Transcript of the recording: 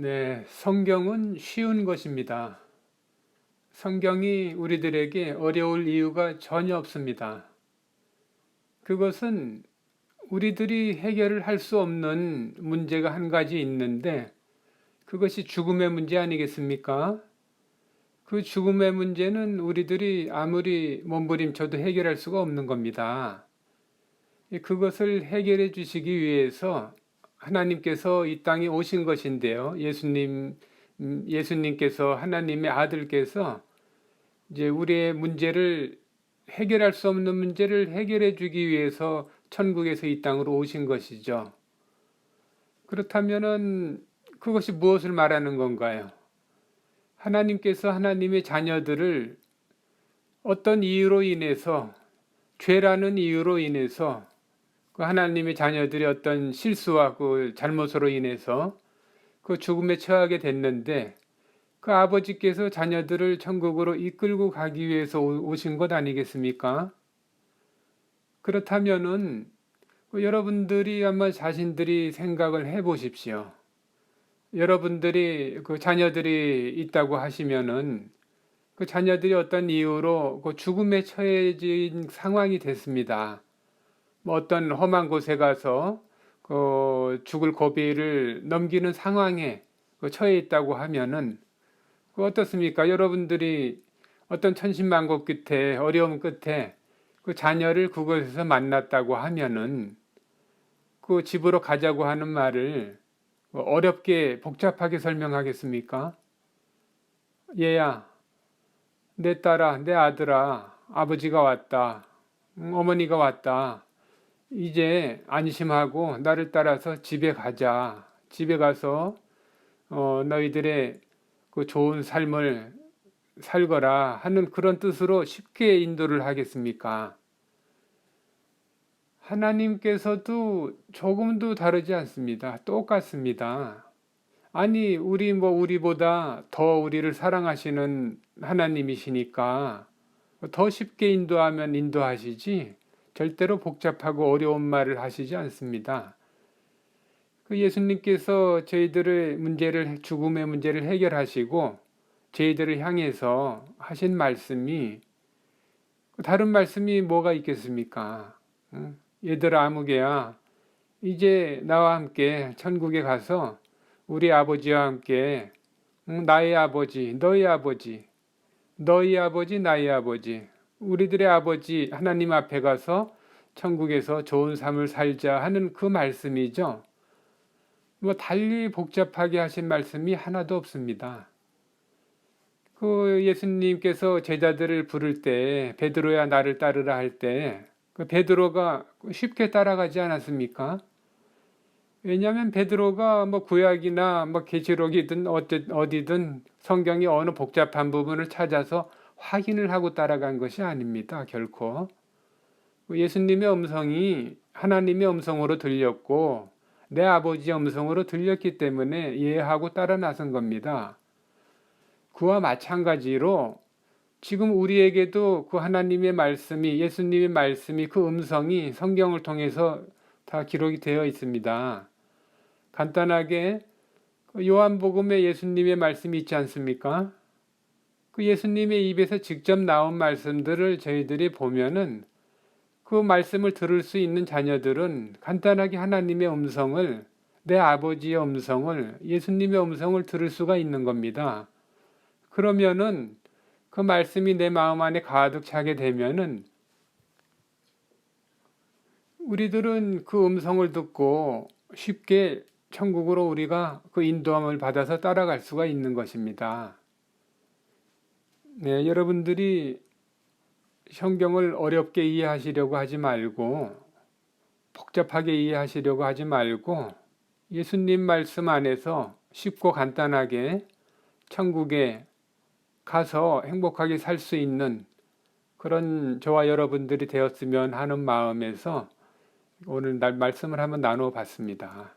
네, 성경은 쉬운 것입니다. 성경이 우리들에게 어려울 이유가 전혀 없습니다. 그것은 우리들이 해결을 할 수 없는 문제가 한 가지 있는데 그것이 죽음의 문제 아니겠습니까? 그 죽음의 문제는 우리들이 아무리 몸부림쳐도 해결할 수가 없는 겁니다. 그것을 해결해 주시기 위해서 하나님께서 이 땅에 오신 것인데요. 예수님, 음, 예수님께서 하나님의 아들께서 이제 우리의 문제를 해결할 수 없는 문제를 해결해 주기 위해서 천국에서 이 땅으로 오신 것이죠. 그렇다면은 그것이 무엇을 말하는 건가요? 하나님께서 하나님의 자녀들을 어떤 이유로 인해서 죄라는 이유로 인해서 그 하나님의 자녀들이 어떤 실수와 그 잘못으로 인해서 그 죽음에 처하게 됐는데 그 아버지께서 자녀들을 천국으로 이끌고 가기 위해서 오신 것 아니겠습니까? 그렇다면은 그 여러분들이 한번 자신들이 생각을 해 보십시오. 여러분들이 그 자녀들이 있다고 하시면은 그 자녀들이 어떤 이유로 그 죽음에 처해진 상황이 됐습니다. 뭐 어떤 험한 곳에 가서 그 죽을 고비를 넘기는 상황에 그 처해 있다고 하면은 그 어떻습니까? 여러분들이 어떤 천신만고 끝에 어려움 끝에 그 자녀를 그곳에서 만났다고 하면은 그 집으로 가자고 하는 말을 어렵게 복잡하게 설명하겠습니까? 얘야, 내 딸아, 내 아들아, 아버지가 왔다. 어머니가 왔다. 이제 안심하고 나를 따라서 집에 가자. 집에 가서 어, 너희들의 그 좋은 삶을 살거라 하는 그런 뜻으로 쉽게 인도를 하겠습니까? 하나님께서도 조금도 다르지 않습니다. 똑같습니다. 아니, 우리 뭐 우리보다 더 우리를 사랑하시는 하나님이시니까 더 쉽게 인도하면 인도하시지 절대로 복잡하고 어려운 말을 하시지 않습니다. 그 예수님께서 저희들의 문제를 죽음의 문제를 해결하시고 저희들을 향해서 하신 말씀이 다른 말씀이 뭐가 있겠습니까? 얘들아 아무개야 이제 나와 함께 천국에 가서 우리 아버지와 함께 나의 아버지 너희 아버지 너희 아버지 나의 아버지 우리들의 아버지 하나님 앞에 가서 천국에서 좋은 삶을 살자 하는 그 말씀이죠. 뭐 달리 복잡하게 하신 말씀이 하나도 없습니다. 그 예수님께서 제자들을 부를 때 베드로야 나를 따르라 할 때 그 베드로가 쉽게 따라가지 않았습니까? 왜냐하면 베드로가 뭐 구약이나 뭐 계시록이든 어디든 성경의 어느 복잡한 부분을 찾아서 확인을 하고 따라간 것이 아닙니다. 결코. 예수님의 음성이 하나님의 음성으로 들렸고 내 아버지의 음성으로 들렸기 때문에 이해하고 따라 나선 겁니다. 그와 마찬가지로 지금 우리에게도 그 하나님의 말씀이 예수님의 말씀이 그 음성이 성경을 통해서 다 기록이 되어 있습니다. 간단하게 요한복음에 예수님의 말씀이 있지 않습니까? 그 예수님의 입에서 직접 나온 말씀들을 저희들이 보면은 그 말씀을 들을 수 있는 자녀들은 간단하게 하나님의 음성을 내 아버지의 음성을 예수님의 음성을 들을 수가 있는 겁니다. 그러면은 그 말씀이 내 마음 안에 가득 차게 되면은 우리들은 그 음성을 듣고 쉽게 천국으로 우리가 그 인도함을 받아서 따라갈 수가 있는 것입니다. 네, 여러분들이 성경을 어렵게 이해하시려고 하지 말고 복잡하게 이해하시려고 하지 말고 예수님 말씀 안에서 쉽고 간단하게 천국에 가서 행복하게 살 수 있는 그런 저와 여러분들이 되었으면 하는 마음에서 오늘 날 말씀을 한번 나누어 봤습니다.